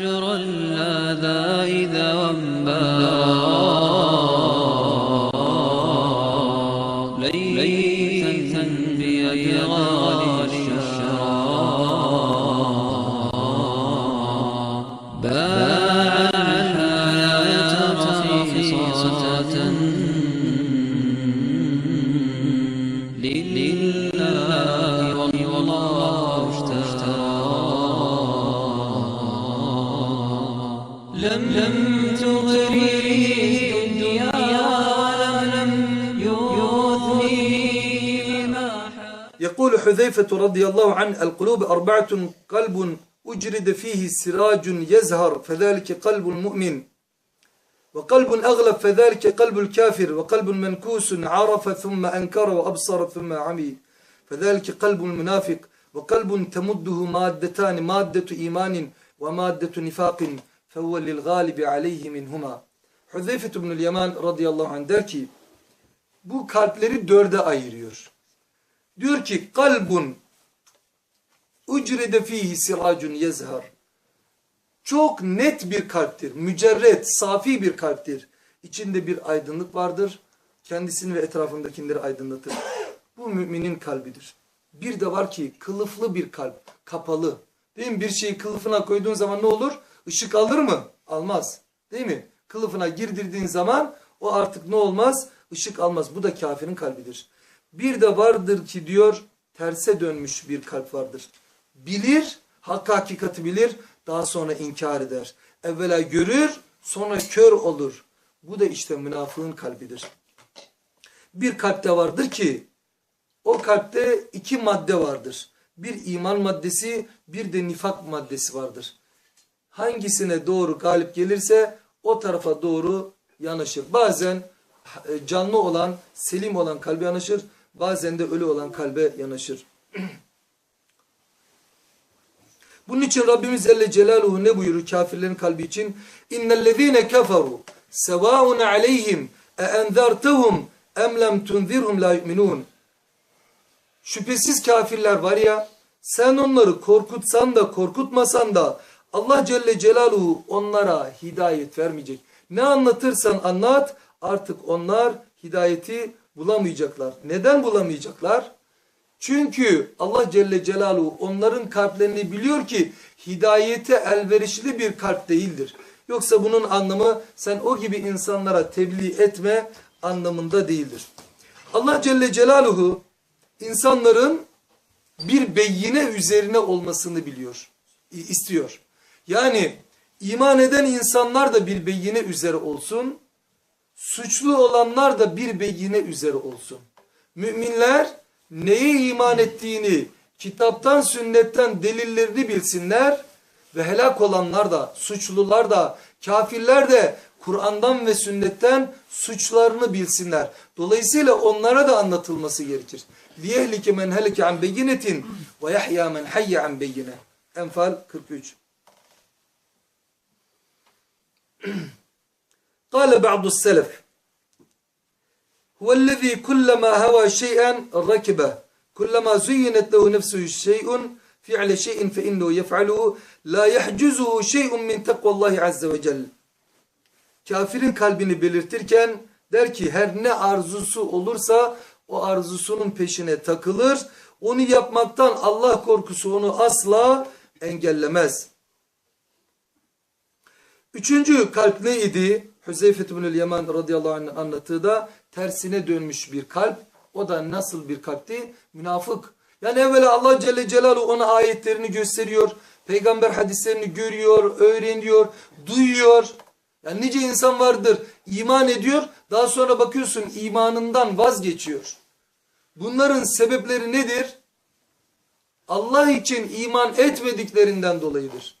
فجر ذا إذا وانبات حذيفة رضي الله عنه القلوب أربعة قلب أجرد فيه سراج يزهر فذلك قلب المؤمن. وقلب أغلب فذلك قلب الكافر. وقلب منكوس عرف ثم أنكر وأبصر ثم عمي فذلك قلب المنافق. وقلب تمده مادتان مادة إيمان ومادة نفاق فهو للغالب عليه منهما. Hüzeyfe bin Yaman radıyallahu anh der ki bu kalpleri dörde ayırıyor. Diyor ki kalbun ucrede fihi siracun yezhar. Çok net bir kalptir. Mücerret, safi bir kalptir. İçinde bir aydınlık vardır. Kendisini ve etrafındakileri aydınlatır. Bu müminin kalbidir. Bir de var ki kılıflı bir kalp, kapalı. Değil mi? Bir şeyi kılıfına koyduğun zaman ne olur? Işık alır mı? Almaz. Değil mi? Kılıfına girdirdiğin zaman o artık ne olmaz? Işık almaz. Bu da kafirin kalbidir. Bir de vardır ki diyor terse dönmüş bir kalp vardır. Bilir, hak hakikati bilir, daha sonra inkar eder. Evvela görür, sonra kör olur. Bu da işte münafığın kalbidir. Bir kalpte vardır ki o kalpte iki madde vardır. Bir iman maddesi, bir de nifak maddesi vardır. Hangisine doğru galip gelirse o tarafa doğru yanaşır. Bazen e, canlı olan, selim olan kalbe yanaşır. Bazen de ölü olan kalbe yanaşır. Bunun için Rabbimiz Celle Celaluhu ne buyurur kafirlerin kalbi için? İnnellezîne keferu sevâun aleyhim e enzertehum em lem tunzirhum la yu'minun. Şüphesiz kafirler var ya sen onları korkutsan da korkutmasan da Allah Celle Celaluhu onlara hidayet vermeyecek. Ne anlatırsan anlat artık onlar hidayeti bulamayacaklar. Neden bulamayacaklar? Çünkü Allah Celle Celaluhu onların kalplerini biliyor ki hidayete elverişli bir kalp değildir. Yoksa bunun anlamı sen o gibi insanlara tebliğ etme anlamında değildir. Allah Celle Celaluhu insanların bir beyine üzerine olmasını biliyor, istiyor. Yani iman eden insanlar da bir beyine üzere olsun, suçlu olanlar da bir beyine üzere olsun. Müminler neye iman ettiğini, kitaptan, sünnetten delillerini bilsinler ve helak olanlar da, suçlular da, kafirler de Kur'an'dan ve sünnetten suçlarını bilsinler. Dolayısıyla onlara da anlatılması gerekir. لِيَهْلِكَ مَنْ هَلِكَ عَنْ بَيِّنَةٍ وَيَحْيَا مَنْ حَيَّ عَنْ بَيِّنَةٍ Enfal 43 قال بعض السلف هو الذي كلما هوى شيئا ركبه كلما زينت له نفسه شيء فعل شيء فإنه يفعله لا يحجزه شيء من تقوى الله عز وجل Kafirin kalbini belirtirken der ki her ne arzusu olursa o arzusunun peşine takılır. Onu yapmaktan Allah korkusu onu asla engellemez. Üçüncü kalp neydi? Hüzeyfe bin Yaman radıyallahu anh anlattığı da tersine dönmüş bir kalp. O da nasıl bir kalpti? Münafık. Yani evvela Allah Celle Celaluhu ona ayetlerini gösteriyor. Peygamber hadislerini görüyor, öğreniyor, duyuyor. Yani nice insan vardır iman ediyor daha sonra bakıyorsun imanından vazgeçiyor. Bunların sebepleri nedir? Allah için iman etmediklerinden dolayıdır.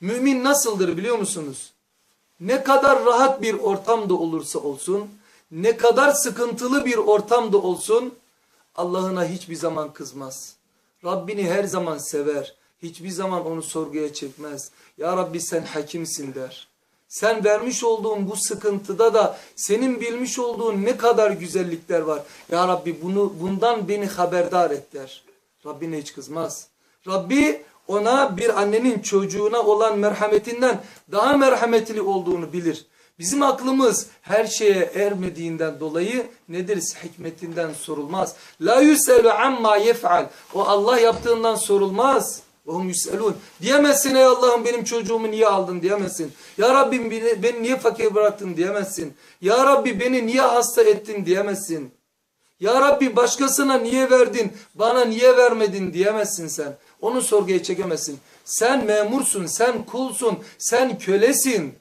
Mümin nasıldır biliyor musunuz? Ne kadar rahat bir ortamda olursa olsun, ne kadar sıkıntılı bir ortamda olsun, Allah'ına hiçbir zaman kızmaz. Rabbini her zaman sever. Hiçbir zaman onu sorguya çekmez. Ya Rabbi sen hakimsin der. Sen vermiş olduğun bu sıkıntıda da senin bilmiş olduğun ne kadar güzellikler var. Ya Rabbi bunu bundan beni haberdar et der. Rabbine hiç kızmaz. Rabbi ona bir annenin çocuğuna olan merhametinden daha merhametli olduğunu bilir. Bizim aklımız her şeye ermediğinden dolayı nedir? Hikmetinden sorulmaz. La yuselu amma yef'al. O Allah yaptığından sorulmaz. Vahum yüselun. Diyemezsin ey Allah'ım benim çocuğumu niye aldın diyemezsin. Ya Rabbim beni, beni niye fakir bıraktın diyemezsin. Ya Rabbi beni niye hasta ettin diyemezsin. Ya Rabbi başkasına niye verdin, bana niye vermedin diyemezsin sen. Onu sorguya çekemezsin. Sen memursun, sen kulsun, sen kölesin.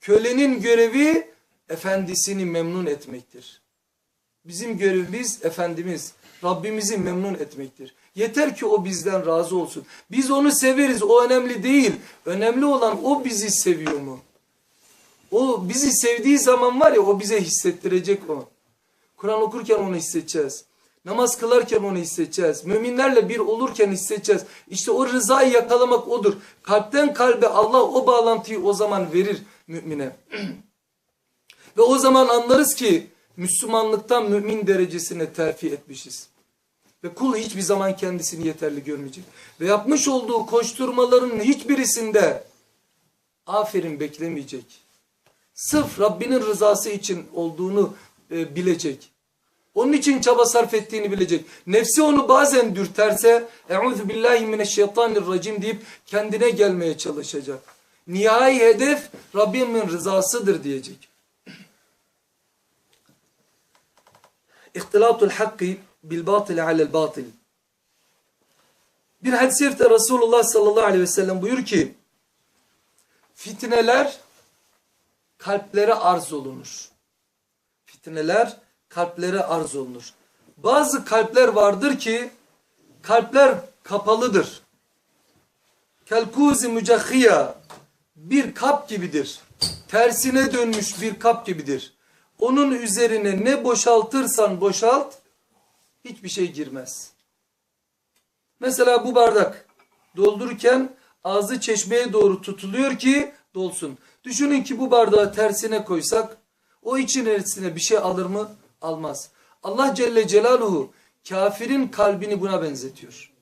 Kölenin görevi efendisini memnun etmektir. Bizim görevimiz Efendimiz, Rabbimizi memnun etmektir. Yeter ki o bizden razı olsun. Biz onu severiz, o önemli değil. Önemli olan o bizi seviyor mu? O bizi sevdiği zaman var ya o bize hissettirecek o. Kur'an okurken onu hissedeceğiz. Namaz kılarken onu hissedeceğiz. Müminlerle bir olurken hissedeceğiz. İşte o rızayı yakalamak odur. Kalpten kalbe Allah o bağlantıyı o zaman verir mümine. Ve o zaman anlarız ki Müslümanlıktan mümin derecesine terfi etmişiz. Ve kul hiçbir zaman kendisini yeterli görmeyecek. Ve yapmış olduğu koşturmaların hiçbirisinde aferin beklemeyecek. Sırf Rabbinin rızası için olduğunu e, bilecek. Onun için çaba sarf ettiğini bilecek. Nefsi onu bazen dürterse "Euzu billahi mineşşeytanirracim" deyip kendine gelmeye çalışacak. Nihai hedef Rabbimin rızasıdır diyecek. İhtilatul hakki bil batili alel batil. Bir hadis-i şerifte Resulullah sallallahu aleyhi ve sellem buyur ki fitneler kalplere arz olunur. Fitneler kalplere arz olunur. Bazı kalpler vardır ki kalpler kapalıdır. Kelkuzi mücahhiya bir kap gibidir. Tersine dönmüş bir kap gibidir. Onun üzerine ne boşaltırsan boşalt hiçbir şey girmez. Mesela bu bardak doldururken ağzı çeşmeye doğru tutuluyor ki dolsun. Düşünün ki bu bardağı tersine koysak o içerisine bir şey alır mı? Almaz. Allah Celle Celaluhu kafirin kalbini buna benzetiyor.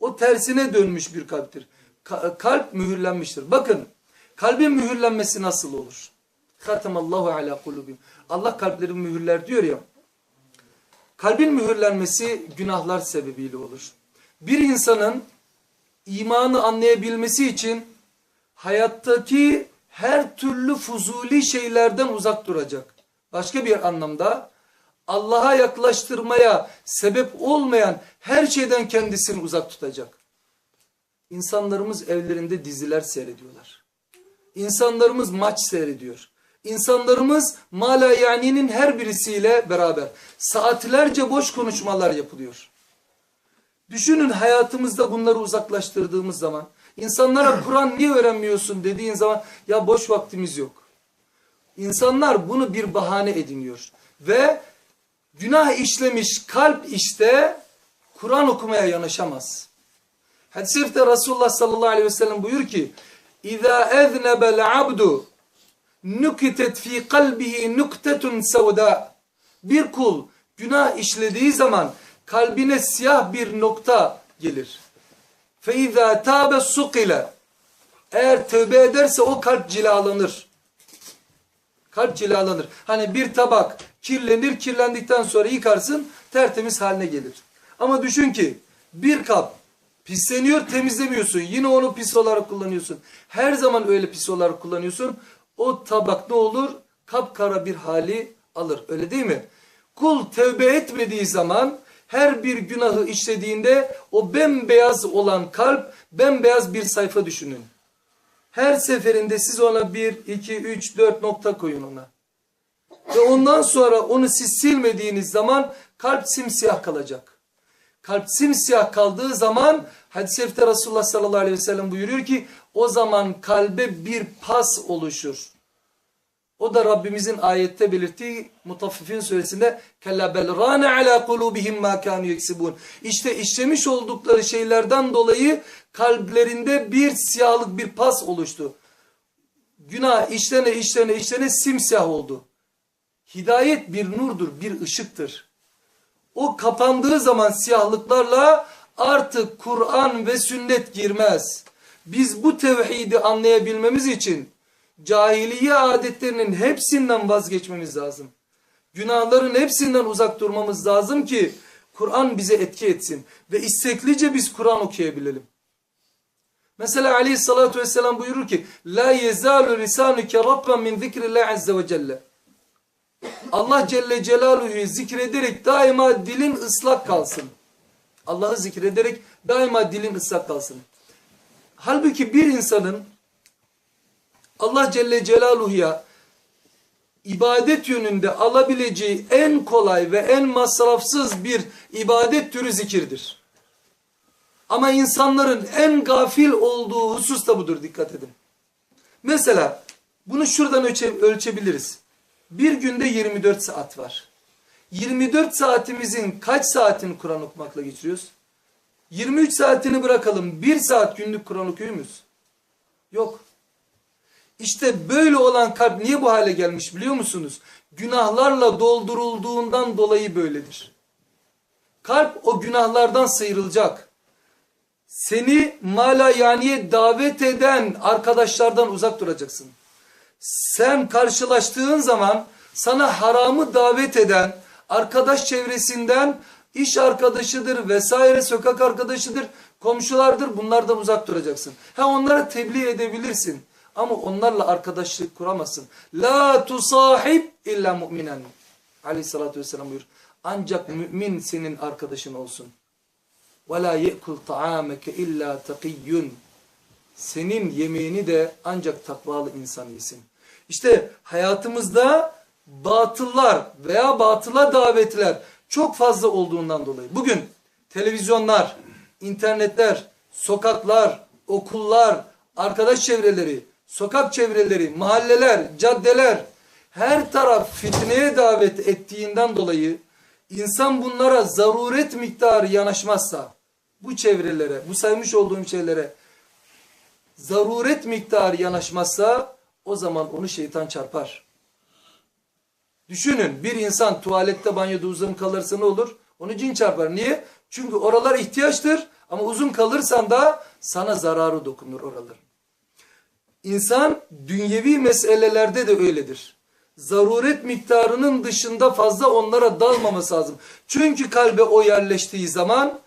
O tersine dönmüş bir kalptir. Ka- kalp mühürlenmiştir. Bakın kalbin mühürlenmesi nasıl olur? Allahu ala kulubim. Allah kalpleri mühürler diyor ya. Kalbin mühürlenmesi günahlar sebebiyle olur. Bir insanın imanı anlayabilmesi için hayattaki her türlü fuzuli şeylerden uzak duracak. Başka bir anlamda Allah'a yaklaştırmaya sebep olmayan her şeyden kendisini uzak tutacak. İnsanlarımız evlerinde diziler seyrediyorlar. İnsanlarımız maç seyrediyor. İnsanlarımız mala yani'nin her birisiyle beraber saatlerce boş konuşmalar yapılıyor. Düşünün hayatımızda bunları uzaklaştırdığımız zaman insanlara Kur'an niye öğrenmiyorsun dediğin zaman ya boş vaktimiz yok. İnsanlar bunu bir bahane ediniyor ve günah işlemiş kalp işte Kur'an okumaya yanaşamaz. Hadis-i şerifte Resulullah sallallahu aleyhi ve sellem buyur ki اِذَا اَذْنَبَ الْعَبْدُ nukitet fi kalbihi nuktetun sevda. Bir kul günah işlediği zaman kalbine siyah bir nokta gelir. Fe izâ tâbe sukile. Eğer tövbe ederse o kalp cilalanır. Kalp cilalanır. Hani bir tabak kirlenir, kirlendikten sonra yıkarsın, tertemiz haline gelir. Ama düşün ki bir kap pisleniyor, temizlemiyorsun. Yine onu pis olarak kullanıyorsun. Her zaman öyle pis olarak kullanıyorsun o tabak ne olur? Kapkara bir hali alır. Öyle değil mi? Kul tevbe etmediği zaman her bir günahı işlediğinde o bembeyaz olan kalp bembeyaz bir sayfa düşünün. Her seferinde siz ona bir, iki, üç, dört nokta koyun ona. Ve ondan sonra onu siz silmediğiniz zaman kalp simsiyah kalacak. Kalp simsiyah kaldığı zaman hadis-i şerifte Resulullah sallallahu aleyhi ve sellem buyuruyor ki o zaman kalbe bir pas oluşur. O da Rabbimizin ayette belirttiği Mutaffifin suresinde kella rane ala kulubihim ma kanu yeksibun. İşte işlemiş oldukları şeylerden dolayı kalplerinde bir siyahlık bir pas oluştu. Günah işlene işlene işlene simsiyah oldu. Hidayet bir nurdur, bir ışıktır. O kapandığı zaman siyahlıklarla artık Kur'an ve sünnet girmez. Biz bu tevhidi anlayabilmemiz için cahiliye adetlerinin hepsinden vazgeçmemiz lazım. Günahların hepsinden uzak durmamız lazım ki Kur'an bize etki etsin ve isteklice biz Kur'an okuyabilelim. Mesela aleyhissalatü vesselam buyurur ki La yezalu lisanuke rabben min zikrillah azze ve celle Allah Celle Celaluhu'yu zikrederek daima dilin ıslak kalsın. Allah'ı zikrederek daima dilin ıslak kalsın. Halbuki bir insanın Allah Celle Celaluhu'ya ibadet yönünde alabileceği en kolay ve en masrafsız bir ibadet türü zikirdir. Ama insanların en gafil olduğu husus da budur dikkat edin. Mesela bunu şuradan ölçe, ölçebiliriz. Bir günde 24 saat var. 24 saatimizin kaç saatini Kur'an okumakla geçiriyoruz? 23 saatini bırakalım. 1 saat günlük Kur'an okuyor muyuz? Yok. İşte böyle olan kalp niye bu hale gelmiş biliyor musunuz? Günahlarla doldurulduğundan dolayı böyledir. Kalp o günahlardan sıyrılacak. Seni mala yaniye davet eden arkadaşlardan uzak duracaksın. Sen karşılaştığın zaman sana haramı davet eden arkadaş çevresinden iş arkadaşıdır vesaire sokak arkadaşıdır komşulardır bunlardan uzak duracaksın. Ha onlara tebliğ edebilirsin ama onlarla arkadaşlık kuramazsın. La tusahib illa mu'minen. Aleyhissalatü vesselam buyur. Ancak mümin senin arkadaşın olsun. Ve la ye'kul ta'ameke illa takiyyun. Senin yemeğini de ancak takvalı insan yesin. İşte hayatımızda batıllar veya batıla davetler çok fazla olduğundan dolayı. Bugün televizyonlar, internetler, sokaklar, okullar, arkadaş çevreleri, sokak çevreleri, mahalleler, caddeler her taraf fitneye davet ettiğinden dolayı insan bunlara zaruret miktarı yanaşmazsa bu çevrelere, bu saymış olduğum şeylere zaruret miktarı yanaşmazsa o zaman onu şeytan çarpar. Düşünün bir insan tuvalette banyoda uzun kalırsa ne olur? Onu cin çarpar. Niye? Çünkü oralar ihtiyaçtır ama uzun kalırsan da sana zararı dokunur oralar. İnsan dünyevi meselelerde de öyledir. Zaruret miktarının dışında fazla onlara dalmaması lazım. Çünkü kalbe o yerleştiği zaman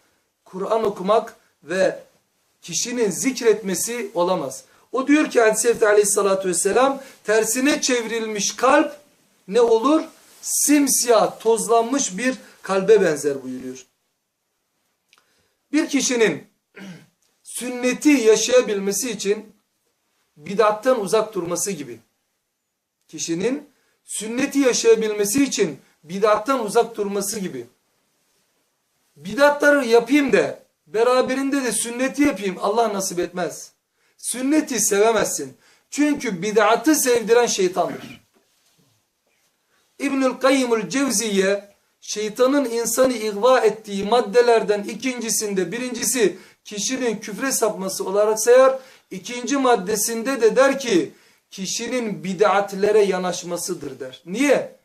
Kur'an okumak ve kişinin zikretmesi olamaz. O diyor ki Hadis-i aleyhissalatü vesselam tersine çevrilmiş kalp ne olur? Simsiyah tozlanmış bir kalbe benzer buyuruyor. Bir kişinin sünneti yaşayabilmesi için bidattan uzak durması gibi. Kişinin sünneti yaşayabilmesi için bidattan uzak durması gibi. Bidatları yapayım da beraberinde de sünneti yapayım Allah nasip etmez. Sünneti sevemezsin. Çünkü bid'atı sevdiren şeytandır. İbnül Kayyimül Cevziye şeytanın insanı ihva ettiği maddelerden ikincisinde birincisi kişinin küfre sapması olarak sayar. İkinci maddesinde de der ki kişinin bid'atlere yanaşmasıdır der. Niye?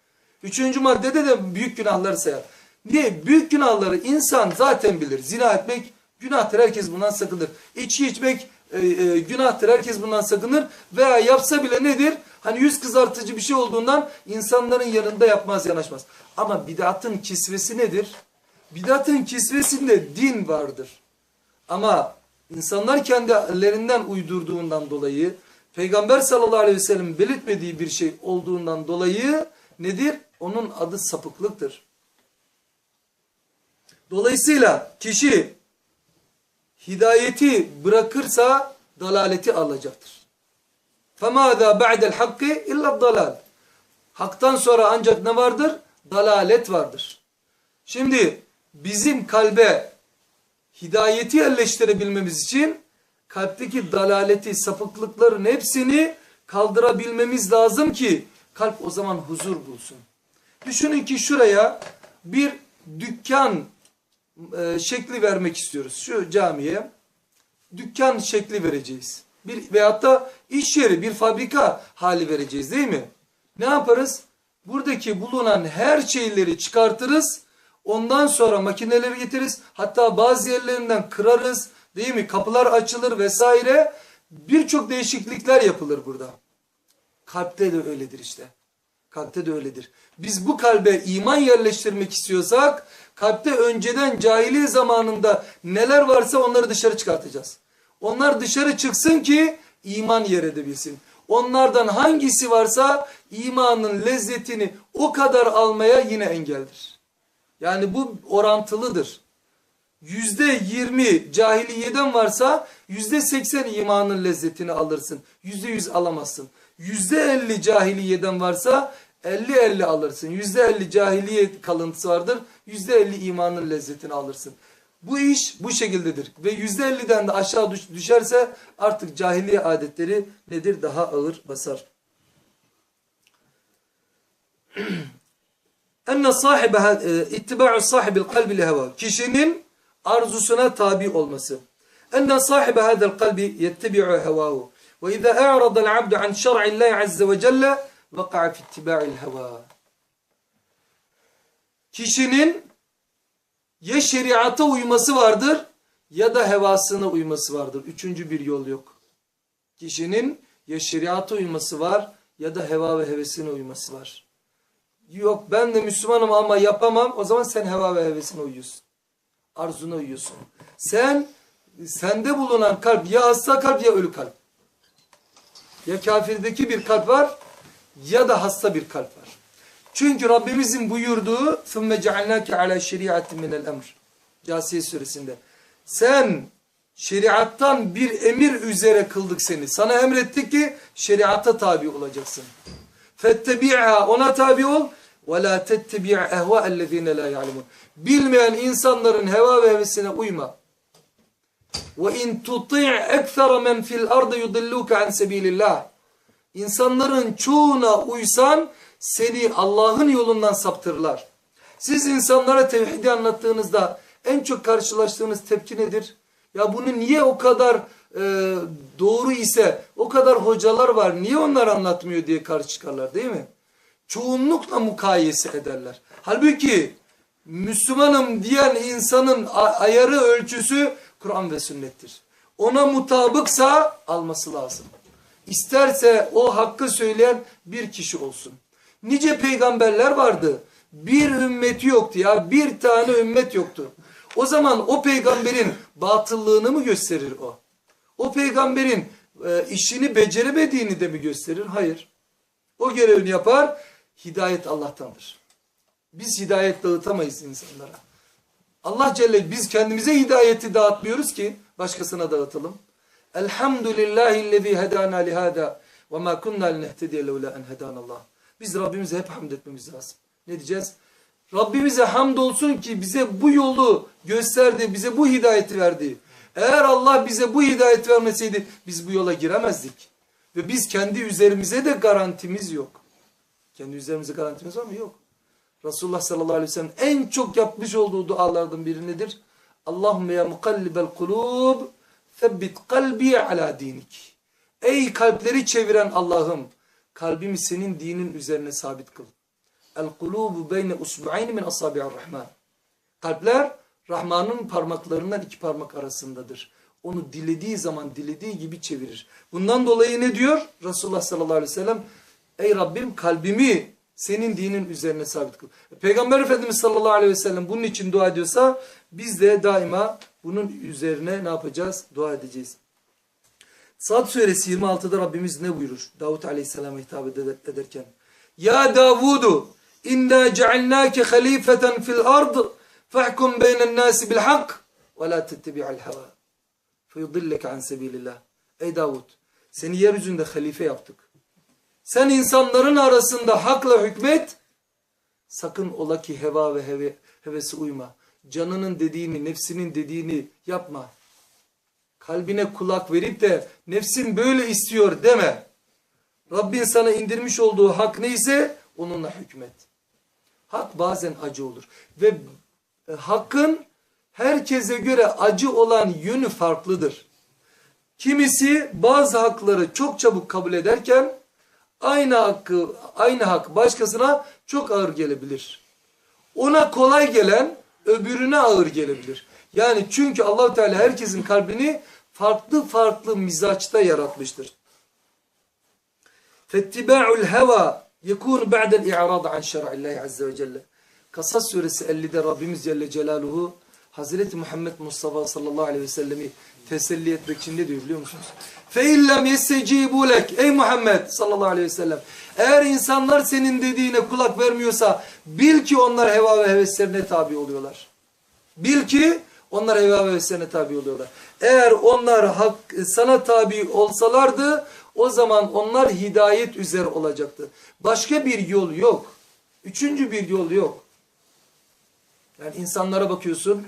Üçüncü maddede de büyük günahları sayar. Niye? Büyük günahları insan zaten bilir. Zina etmek günahtır. Herkes bundan sakınır. İçki içmek e, e, günahtır. Herkes bundan sakınır. Veya yapsa bile nedir? Hani yüz kızartıcı bir şey olduğundan insanların yanında yapmaz yanaşmaz. Ama bid'atın kisvesi nedir? Bid'atın kisvesinde din vardır. Ama insanlar kendilerinden uydurduğundan dolayı Peygamber sallallahu aleyhi ve sellem belirtmediği bir şey olduğundan dolayı nedir? Onun adı sapıklıktır. Dolayısıyla kişi hidayeti bırakırsa dalaleti alacaktır. فَمَاذَا بَعْدَ الْحَقِّ اِلَّا dalal. Haktan sonra ancak ne vardır? Dalalet vardır. Şimdi bizim kalbe hidayeti yerleştirebilmemiz için kalpteki dalaleti, sapıklıkların hepsini kaldırabilmemiz lazım ki kalp o zaman huzur bulsun. Düşünün ki şuraya bir dükkan e, şekli vermek istiyoruz. Şu camiye dükkan şekli vereceğiz. Bir veyahut da iş yeri, bir fabrika hali vereceğiz değil mi? Ne yaparız? Buradaki bulunan her şeyleri çıkartırız. Ondan sonra makineleri getiririz. Hatta bazı yerlerinden kırarız. Değil mi? Kapılar açılır vesaire. Birçok değişiklikler yapılır burada. Kalpte de öyledir işte. Kalpte de öyledir. Biz bu kalbe iman yerleştirmek istiyorsak kalpte önceden cahiliye zamanında neler varsa onları dışarı çıkartacağız. Onlar dışarı çıksın ki iman yer edebilsin. Onlardan hangisi varsa imanın lezzetini o kadar almaya yine engeldir. Yani bu orantılıdır. Yüzde yirmi cahiliyeden varsa yüzde seksen imanın lezzetini alırsın. Yüzde yüz alamazsın. Yüzde elli cahiliyeden varsa elli elli alırsın. Yüzde elli cahiliye kalıntısı vardır. Yüzde elli imanın lezzetini alırsın. Bu iş bu şekildedir. Ve yüzde elliden de aşağı düş- düşerse artık cahiliye adetleri nedir? Daha ağır basar. enne sahibe e, ittiba'u sahibil kalbi leheva. Kişinin arzusuna tabi olması. Enne sahibe hadel kalbi yettebi'u hevahu. Ve izâ e'radal abdu an şer'illahi azze ve celle vaka'a fi ittiba'il heva. Kişinin ya şeriata uyması vardır ya da hevasına uyması vardır. Üçüncü bir yol yok. Kişinin ya şeriata uyması var ya da heva ve hevesine uyması var. Yok ben de Müslümanım ama yapamam. O zaman sen heva ve hevesine uyuyorsun. Arzuna uyuyorsun. Sen sende bulunan kalp ya hasta kalp ya ölü kalp. Ya kafirdeki bir kalp var ya da hasta bir kalp var. Çünkü Rabbimizin buyurduğu ثُمَّ جَعَلْنَاكَ عَلَى شَرِيعَةٍ مِنَ الْأَمْرِ Câsiye suresinde. Sen şeriattan bir emir üzere kıldık seni. Sana emrettik ki şeriata tabi olacaksın. فَاتَّبِعْهَا Ona tabi ol. وَلَا تَتَّبِعْ اَهْوَاءَ الَّذ۪ينَ لَا يَعْلَمُونَ Bilmeyen insanların heva ve hevesine uyma. وَاِنْ تُطِعْ اَكْثَرَ مَنْ فِي الْأَرْضِ يُضِلُّكَ عَنْ سَب۪يلِ اللّٰهِ İnsanların çoğuna uysan seni Allah'ın yolundan saptırırlar. Siz insanlara tevhidi anlattığınızda en çok karşılaştığınız tepki nedir? Ya bunu niye o kadar e, doğru ise o kadar hocalar var niye onlar anlatmıyor diye karşı çıkarlar değil mi? Çoğunlukla mukayese ederler. Halbuki Müslümanım diyen insanın ayarı ölçüsü Kur'an ve sünnettir. Ona mutabıksa alması lazım. İsterse o hakkı söyleyen bir kişi olsun. Nice peygamberler vardı. Bir ümmeti yoktu ya. Bir tane ümmet yoktu. O zaman o peygamberin batıllığını mı gösterir o? O peygamberin e, işini beceremediğini de mi gösterir? Hayır. O görevini yapar. Hidayet Allah'tandır. Biz hidayet dağıtamayız insanlara. Allah Celle biz kendimize hidayeti dağıtmıyoruz ki başkasına dağıtalım. Elhamdülillahillezî hedâna lihâdâ ve mâ kunnâ linehtediye levlâ en hedânallah. Biz Rabbimize hep hamd etmemiz lazım. Ne diyeceğiz? Rabbimize hamd olsun ki bize bu yolu gösterdi, bize bu hidayeti verdi. Eğer Allah bize bu hidayet vermeseydi biz bu yola giremezdik. Ve biz kendi üzerimize de garantimiz yok. Kendi üzerimize garantimiz var mı? Yok. Resulullah sallallahu aleyhi ve sellem en çok yapmış olduğu dualardan biri nedir? Allahümme ya mukallibel kulub Sebbit kalbi ala dinik. Ey kalpleri çeviren Allah'ım kalbimi senin dinin üzerine sabit kıl. El kulubu beyne usbu'ayni min asabi'ar rahman. Kalpler Rahman'ın parmaklarından iki parmak arasındadır. Onu dilediği zaman dilediği gibi çevirir. Bundan dolayı ne diyor? Resulullah sallallahu aleyhi ve sellem Ey Rabbim kalbimi senin dinin üzerine sabit kıl. Peygamber Efendimiz sallallahu aleyhi ve sellem bunun için dua ediyorsa biz de daima bunun üzerine ne yapacağız? Dua edeceğiz. Sad suresi 26'da Rabbimiz ne buyurur? Davut aleyhisselama hitap ed- ederken. Ya Davudu inna cealnake halifeten fil ard fahkum beynen nasi bil hak ve la tettebi'al heva feyudilleke an sebilillah. Ey Davud seni yeryüzünde halife yaptık. Sen insanların arasında hakla hükmet sakın ola ki heva ve heve, hevesi uyma. Canının dediğini, nefsinin dediğini yapma. Kalbine kulak verip de nefsin böyle istiyor deme. Rabbin sana indirmiş olduğu hak neyse onunla hükmet. Hak bazen acı olur. Ve e, hakkın herkese göre acı olan yönü farklıdır. Kimisi bazı hakları çok çabuk kabul ederken aynı hakkı aynı hak başkasına çok ağır gelebilir. Ona kolay gelen öbürüne ağır gelebilir. Yani çünkü Allahu Teala herkesin kalbini farklı farklı mizaçta yaratmıştır. Fettiba'ul heva yekun ba'del i'rad an şer'illahi azze ve celle. Kasas suresi 50'de Rabbimiz Celle Celaluhu Hazreti Muhammed Mustafa sallallahu aleyhi ve sellemi teselli etmek için ne diyor biliyor musunuz? فَاِلَّمْ يَسْتَجِيبُوا لَكْ Ey Muhammed sallallahu aleyhi ve sellem eğer insanlar senin dediğine kulak vermiyorsa bil ki onlar heva ve heveslerine tabi oluyorlar. Bil ki onlar heva ve heveslerine tabi oluyorlar. Eğer onlar hak, sana tabi olsalardı o zaman onlar hidayet üzere olacaktı. Başka bir yol yok. Üçüncü bir yol yok. Yani insanlara bakıyorsun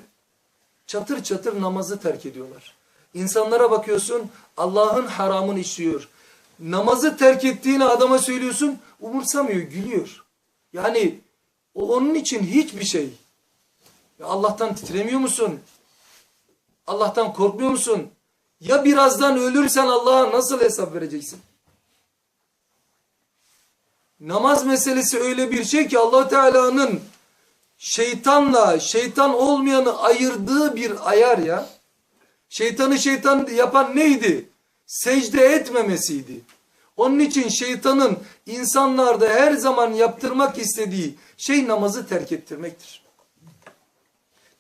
çatır çatır namazı terk ediyorlar. İnsanlara bakıyorsun Allah'ın haramını işliyor. Namazı terk ettiğini adama söylüyorsun umursamıyor gülüyor. Yani o onun için hiçbir şey. Ya Allah'tan titremiyor musun? Allah'tan korkmuyor musun? Ya birazdan ölürsen Allah'a nasıl hesap vereceksin? Namaz meselesi öyle bir şey ki allah Teala'nın şeytanla şeytan olmayanı ayırdığı bir ayar ya. Şeytanı şeytan yapan neydi? Secde etmemesiydi. Onun için şeytanın insanlarda her zaman yaptırmak istediği şey namazı terk ettirmektir.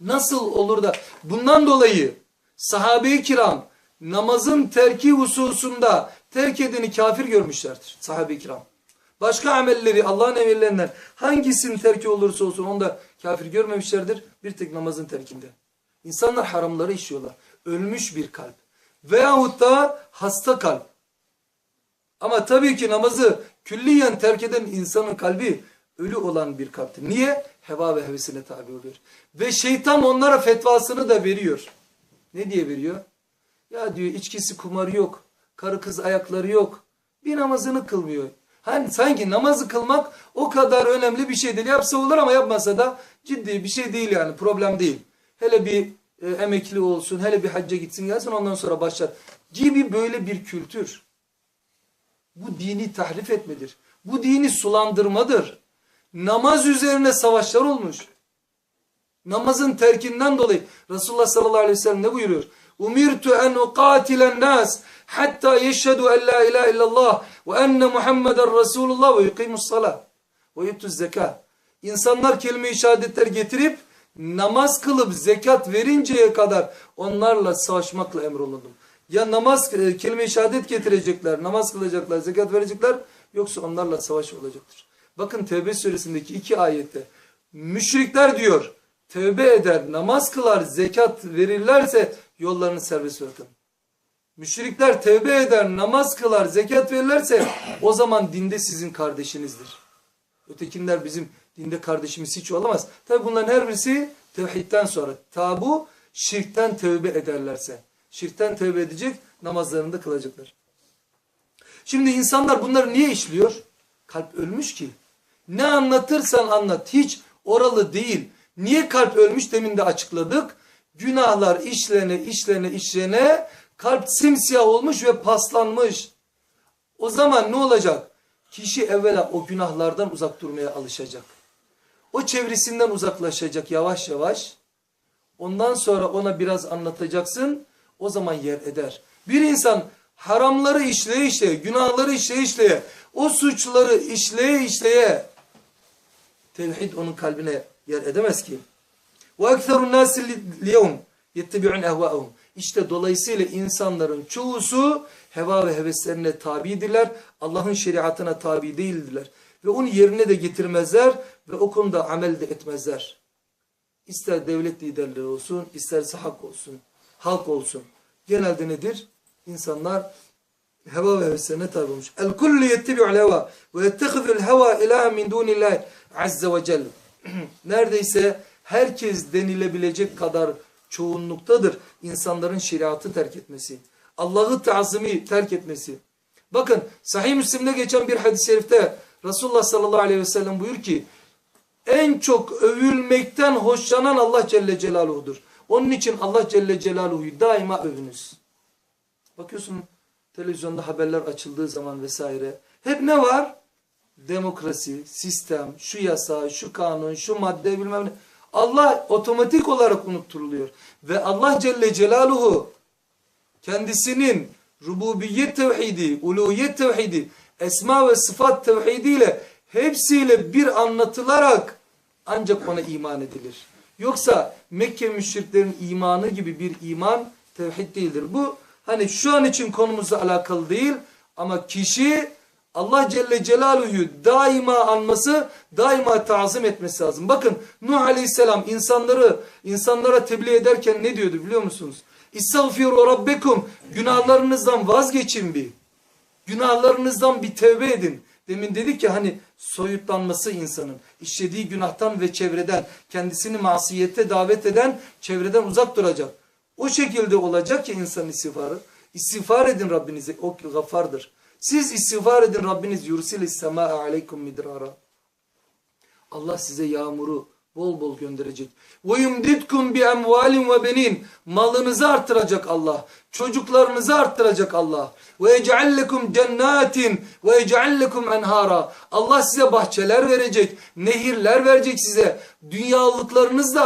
Nasıl olur da bundan dolayı sahabe-i kiram namazın terki hususunda terk edeni kafir görmüşlerdir sahabe-i kiram. Başka amelleri Allah'ın emirlerinden hangisinin terki olursa olsun onda kafir görmemişlerdir. Bir tek namazın terkinde. İnsanlar haramları işliyorlar. Ölmüş bir kalp. Veyahut da hasta kalp. Ama tabii ki namazı külliyen terk eden insanın kalbi ölü olan bir kalptir. Niye? Heva ve hevesine tabi oluyor. Ve şeytan onlara fetvasını da veriyor. Ne diye veriyor? Ya diyor içkisi kumarı yok. Karı kız ayakları yok. Bir namazını kılmıyor. Hani sanki namazı kılmak o kadar önemli bir şey değil. Yapsa olur ama yapmasa da ciddi bir şey değil yani problem değil. Hele bir e, emekli olsun, hele bir hacca gitsin gelsin ondan sonra başlar. Gibi böyle bir kültür. Bu dini tahrif etmedir. Bu dini sulandırmadır. Namaz üzerine savaşlar olmuş. Namazın terkinden dolayı Resulullah sallallahu aleyhi ve sellem ne buyuruyor? Umirtu en uqatilen nas hatta yeşhedü en la ilahe illallah ve enne Muhammeden Resulullah ve yuqimus salah ve yutuz zekat. İnsanlar kelime-i şehadetler getirip namaz kılıp zekat verinceye kadar onlarla savaşmakla emrolundum. Ya namaz e, kelime-i şehadet getirecekler, namaz kılacaklar, zekat verecekler yoksa onlarla savaş olacaktır. Bakın Tevbe suresindeki iki ayette müşrikler diyor tevbe eder, namaz kılar, zekat verirlerse yollarını serbest bırakın. Müşrikler tevbe eder, namaz kılar, zekat verirlerse o zaman dinde sizin kardeşinizdir. Ötekinler bizim dinde kardeşimiz hiç olamaz. Tabi bunların her birisi tevhidden sonra. Tabu şirkten tevbe ederlerse. Şirkten tevbe edecek, namazlarını da kılacaklar. Şimdi insanlar bunları niye işliyor? Kalp ölmüş ki. Ne anlatırsan anlat hiç oralı değil. Niye kalp ölmüş demin de açıkladık. Günahlar işlene işlene işlene kalp simsiyah olmuş ve paslanmış. O zaman ne olacak? Kişi evvela o günahlardan uzak durmaya alışacak. O çevresinden uzaklaşacak yavaş yavaş. Ondan sonra ona biraz anlatacaksın. O zaman yer eder. Bir insan haramları işleye işleye, günahları işleye işleye, o suçları işleye işleye tevhid onun kalbine yer edemez ki. Ekserun nasi liyevm yettebi'un ehva'ahum. İşte dolayısıyla insanların çoğusu heva ve heveslerine tabidirler. Allah'ın şeriatına tabi değildirler. Ve onu yerine de getirmezler ve o konuda amel de etmezler. İster devlet liderleri olsun, isterse hak olsun, halk olsun. Genelde nedir? İnsanlar heva ve heveslerine tabi olmuş. El kullu yettebi'ul heva ve yettekhidul heva ilahen min dunillahi azze ve celle. Neredeyse herkes denilebilecek kadar çoğunluktadır insanların şeriatı terk etmesi. Allah'ı tazimi terk etmesi. Bakın Sahih Müslim'de geçen bir hadis-i şerifte Resulullah sallallahu aleyhi ve sellem buyur ki en çok övülmekten hoşlanan Allah Celle Celaluhu'dur. Onun için Allah Celle Celaluhu'yu daima övünüz. Bakıyorsun televizyonda haberler açıldığı zaman vesaire. Hep ne var? demokrasi, sistem, şu yasa, şu kanun, şu madde bilmem ne. Allah otomatik olarak unutturuluyor. Ve Allah Celle Celaluhu kendisinin rububiyet tevhidi, uluhiyet tevhidi, esma ve sıfat tevhidiyle hepsiyle bir anlatılarak ancak ona iman edilir. Yoksa Mekke müşriklerin imanı gibi bir iman tevhid değildir. Bu hani şu an için konumuzla alakalı değil ama kişi Allah Celle Celaluhu'yu daima anması, daima tazim etmesi lazım. Bakın Nuh Aleyhisselam insanları insanlara tebliğ ederken ne diyordu biliyor musunuz? İstağfiru rabbekum günahlarınızdan vazgeçin bir. Günahlarınızdan bir tevbe edin. Demin dedik ya hani soyutlanması insanın. işlediği günahtan ve çevreden kendisini masiyette davet eden çevreden uzak duracak. O şekilde olacak ki insan istiğfarı. İstiğfar edin Rabbinize. O ki gaffardır. Siz istiğfar edin Rabbiniz yursilis semâ'a aleykum midrara. Allah size yağmuru bol bol gönderecek. Emvalin ve benin. Malınızı arttıracak Allah. Çocuklarınızı arttıracak Allah. Ve ec'allekum cennatin ve ec'allekum enhara. Allah size bahçeler verecek, nehirler verecek size. Dünyalıklarınız da